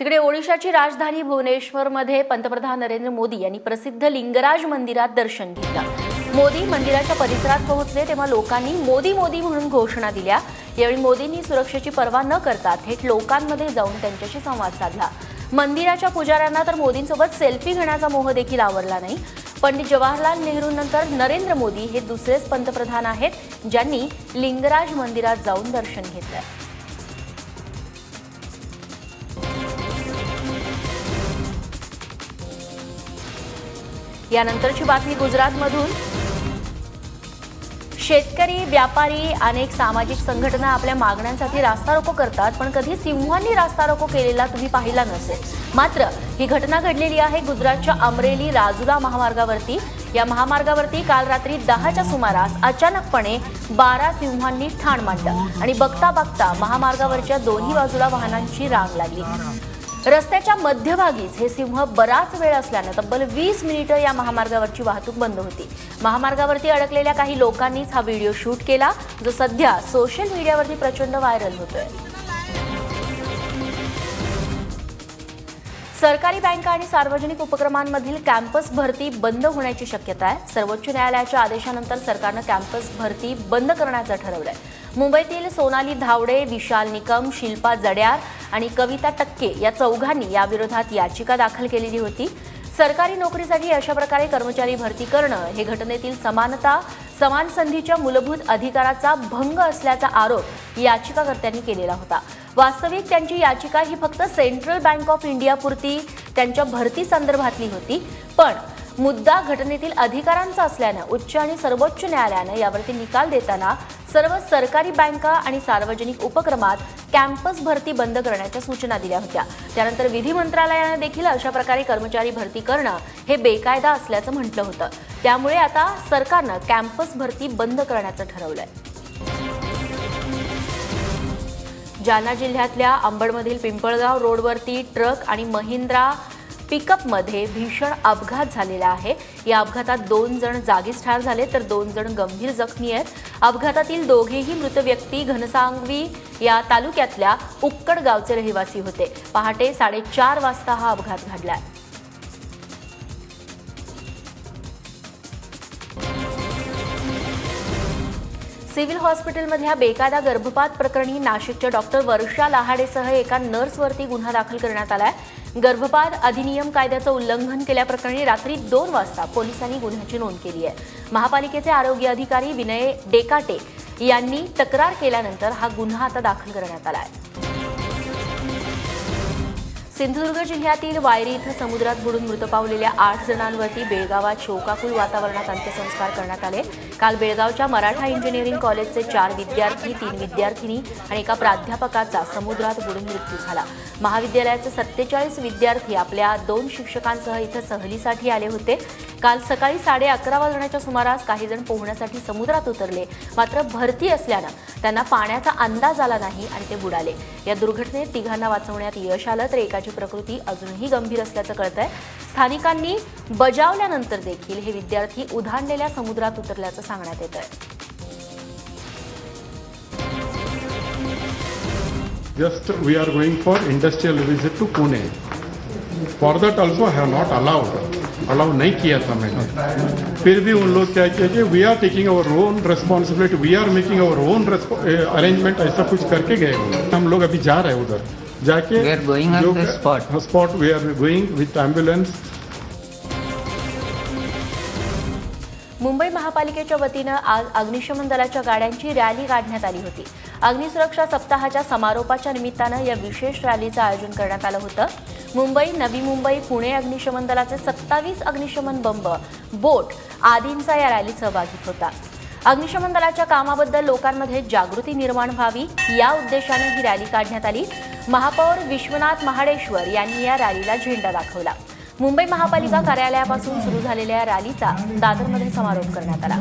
तिकडे ओडिशाची राजधानी भुवनेश्वरमध्ये पंतप्रधान नरेंद्र मोदी यांनी प्रसिद्ध लिंगराज मंदिरात दर्शन घेतलं. मोदी मंदिराच्या परिसरात पोहोचले तेव्हा लोकांनी मोदी मोदी म्हणून घोषणा दिल्या. यावेळी मोदींनी सुरक्षेची पर्वा न करता थेट लोकांमध्ये जाऊन त्यांच्याशी संवाद साधला. मंदिराच्या पुजाऱ्यांना तर मोदींसोबत सेल्फी घेण्याचा मोह देखील आवरला नाही. पंडित जवाहरलाल नेहरूंनंतर नरेंद्र मोदी हे दुसरेच पंतप्रधान आहेत ज्यांनी लिंगराज मंदिरात जाऊन दर्शन घेतलंय यानंतरची बातमी गुजरातमधून. शेतकरी व्यापारी अनेक सामाजिक संघटना आपल्या मागण्यांसाठी रास्ता रोको करतात पण कधी सिंहांनी रास्ता रोको केलेला तुम्ही पाहिला नसेल. मात्र ही घटना घडलेली आहे गुजरातच्या अमरेली राजुरा महामार्गावरती. या महामार्गावरती काल रात्री दहाच्या सुमारास अचानकपणे बारा सिंहांनी ठाण मांडलं आणि बघता बघता महामार्गावरच्या दोन्ही बाजूला वाहनांची रांग लागली. रस्त्याच्या मध्यभागीच हे सिंह बराच वेळ असल्यानं तब्बल वीस मिनिटं या महामार्गावरची वाहतूक बंद होती. महामार्गावरती अडकलेल्या काही लोकांनीच हा व्हिडिओ शूट केला जो सध्या सोशल मीडियावरती प्रचंड व्हायरल होतोय. सरकारी बँका आणि सार्वजनिक उपक्रमांमधील कॅम्पस भरती बंद होण्याची शक्यता आहे. सर्वोच्च न्यायालयाच्या आदेशानंतर सरकारनं कॅम्पस भरती बंद करण्याचं ठरवलं आहे मुंबईतील सोनाली धावडे विशाल निकम शिल्पा जड्यार आणि कविता टक्के या चौघांनी याविरोधात याचिका दाखल केलेली होती. सरकारी नोकरीसाठी अशा प्रकारे कर्मचारी भरती करणं हे घटनेतील समानता समान संधीच्या मूलभूत अधिकाराचा भंग असल्याचा आरोप याचिकाकर्त्यांनी केलेला होता. वास्तविक त्यांची याचिका ही फक्त सेंट्रल बँक ऑफ इंडियापुरती त्यांच्या भरती संदर्भातली होती. पण मुद्दा घटनेतील अधिकारांचा असल्यानं उच्च आणि सर्वोच्च न्यायालयानं यावरती निकाल देताना सर्व सरकारी बँका आणि सार्वजनिक उपक्रमात कॅम्पस भरती बंद करण्याच्या सूचना दिल्या होत्या. त्यानंतर विधी मंत्रालयानं देखील अशा प्रकारे कर्मचारी भरती करणं हे बेकायदा असल्याचं म्हटलं होतं. त्यामुळे आता सरकारनं कॅम्पस भरती बंद करण्याचं ठरवलंय. जालना जिल्ह्यातल्या अंबडमधील पिंपळगाव रोडवरती ट्रक आणि महिंद्रा पिकअपमध्ये भीषण अपघात झालेला आहे. या अपघातात दोन जण जागीच ठार झाले तर दोन जण गंभीर जखमी आहेत. अपघातातील दोघेही मृत व्यक्ती घनसांगवी या तालुक्यातल्या उक्कड गावचे रहिवासी होते. पहाटे साडेचार वाजता हा अपघात घडलाय. सिव्हिल हॉस्पिटलमधल्या बेकायदा गर्भपात प्रकरणी नाशिकच्या डॉक्टर वर्षा लहाडेसह एका नर्सवरती गुन्हा दाखल करण्यात आलाय. गर्भपात अधिनियम कायद्याचं उल्लंघन केल्याप्रकरणी रात्री दोन वाजता पोलिसांनी गुन्ह्याची नोंद केली आहे. महापालिकेचे आरोग्य अधिकारी विनय डेकाटे यांनी तक्रार केल्यानंतर हा गुन्हा आता दाखल करण्यात आला आहे. सिंधुदुर्ग जिल्ह्यातील वायरी इथं समुद्रात बुडून मृत पावलेल्या आठ जणांवरती बेळगावात शोकाकुल वातावरणात अंत्यसंस्कार करण्यात आले. काल बेळगावच्या मराठा इंजिनिअरिंग कॉलेजचे चार विद्यार्थी तीन विद्यार्थिनी आणि एका प्राध्यापकाचा समुद्रात बुडून मृत्यू झाला. महाविद्यालयाचे सत्तेचाळीस विद्यार्थी आपल्या दोन शिक्षकांसह इथं सहलीसाठी आले होते. काल सकाळी साडे अकरा वाजण्याच्या सुमारास काही जण पोहण्यासाठी समुद्रात उतरले. मात्र भरती असल्यानं त्यांना पाण्याचा अंदाज आला नाही आणि ते बुडाले. या दुर्घटनेत तिघांना वाचवण्यात यश आलं तर एकाची प्रकृती अजूनही गंभीर असल्याचं कळतंय स्थानिकांनी बजावल्यानंतर देखील हे विद्यार्थी उधाणलेल्या येत आहे Just we are going for industrial visit to Pune. For that also, I have not allowed. Allow नहीं किया था मैंने फिर भी उन लोग क्या किया कि we are taking our own responsibility we are making our own arrangement ऐसा कुछ करके गए हैं। हम लोग अभी जा रहे हैं उधर जाके We are going on जो- the spot. spot we are going with ambulance. Mumbai महापालिकेच्या वतीनं आज अग्निशमन दलाच्या गाड्यांची रॅली काढण्यात आली होती. अग्निसुरक्षा सप्ताहाच्या समारोपाच्या निमित्तानं या विशेष रॅलीचं आयोजन करण्यात आलं होतं. मुंबई नवी मुंबई पुणे अग्निशमन दलाचे सत्तावीस अग्निशमन बंब बोट आदींचा या रॅलीत सहभागी होता. अग्निशमन दलाच्या कामाबद्दल लोकांमध्ये जागृती निर्माण व्हावी या उद्देशाने ही रॅली काढण्यात आली. महापौर विश्वनाथ महाडेश्वर यांनी या रॅलीला झेंडा दाखवला. मुंबई महापालिका कार्यालयापासून सुरू झालेल्या या रॅलीचा दादरमध्ये समारोप करण्यात आला.